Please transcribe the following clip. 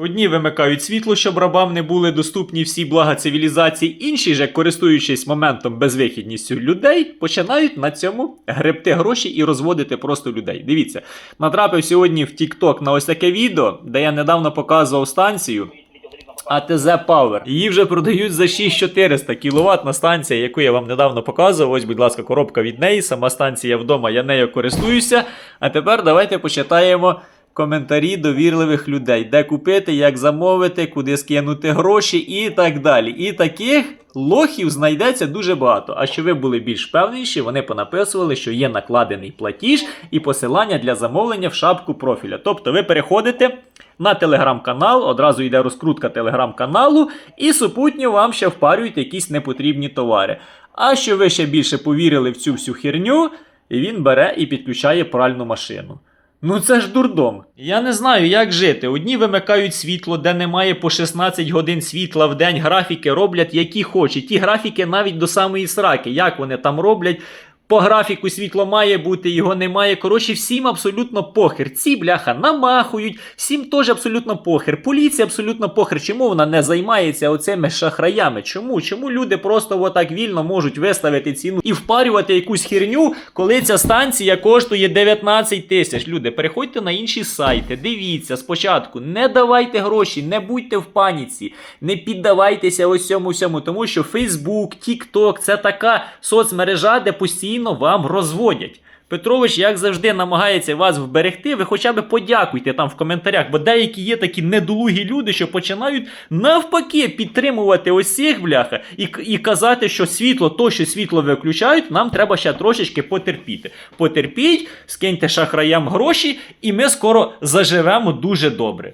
Одні вимикають світло, щоб рабам не були доступні всі блага цивілізації, інші же, користуючись моментом безвихідністю людей, починають на цьому гребти гроші і розводити просто людей. Дивіться, натрапив сьогодні в TikTok на ось таке відео, де я недавно показував станцію. АТЗ Power. Її вже продають за 6400 кВт станція, яку я вам недавно показував. Ось, будь ласка, коробка від неї. Сама станція вдома, я нею користуюся. А тепер давайте почитаємо коментарі довірливих людей, де купити, як замовити, куди скинути гроші і так далі. І таких лохів знайдеться дуже багато. А що ви були більш певніші, вони понаписували, що є накладений платіж і посилання для замовлення в шапку профіля. Тобто ви переходите на телеграм-канал, одразу йде розкрутка телеграм-каналу, і супутньо вам ще впарюють якісь непотрібні товари. А що ви ще більше повірили в цю всю херню, він бере і підключає пральну машину. Ну це ж дурдом. Я не знаю, як жити. Одні вимикають світло, де немає по 16 годин світла в день. Графіки роблять, які хочуть. Ті графіки навіть до самої сраки. Як вони там роблять? По графіку світло має бути, його немає. Коротше, всім абсолютно похер. Ці бляха намахують, всім теж абсолютно похер. Поліція абсолютно похер. Чому вона не займається оцими шахраями? Чому? Чому люди просто отак вільно можуть виставити ціну і впарювати якусь херню, коли ця станція коштує 19 тисяч? Люди, переходьте на інші сайти, дивіться спочатку, не давайте гроші, не будьте в паніці, не піддавайтеся ось цьому всьому, тому що Facebook, TikTok це така соцмережа, де постійно вам розводять. Петрович, як завжди, намагається вас вберегти. Ви хоча б подякуйте там в коментарях, бо деякі є такі недолугі люди, що починають навпаки підтримувати цих бляха і, і казати, що світло, то, що світло виключають, нам треба ще трошечки потерпіти. Потерпіть, скиньте шахраям гроші, і ми скоро заживемо дуже добре.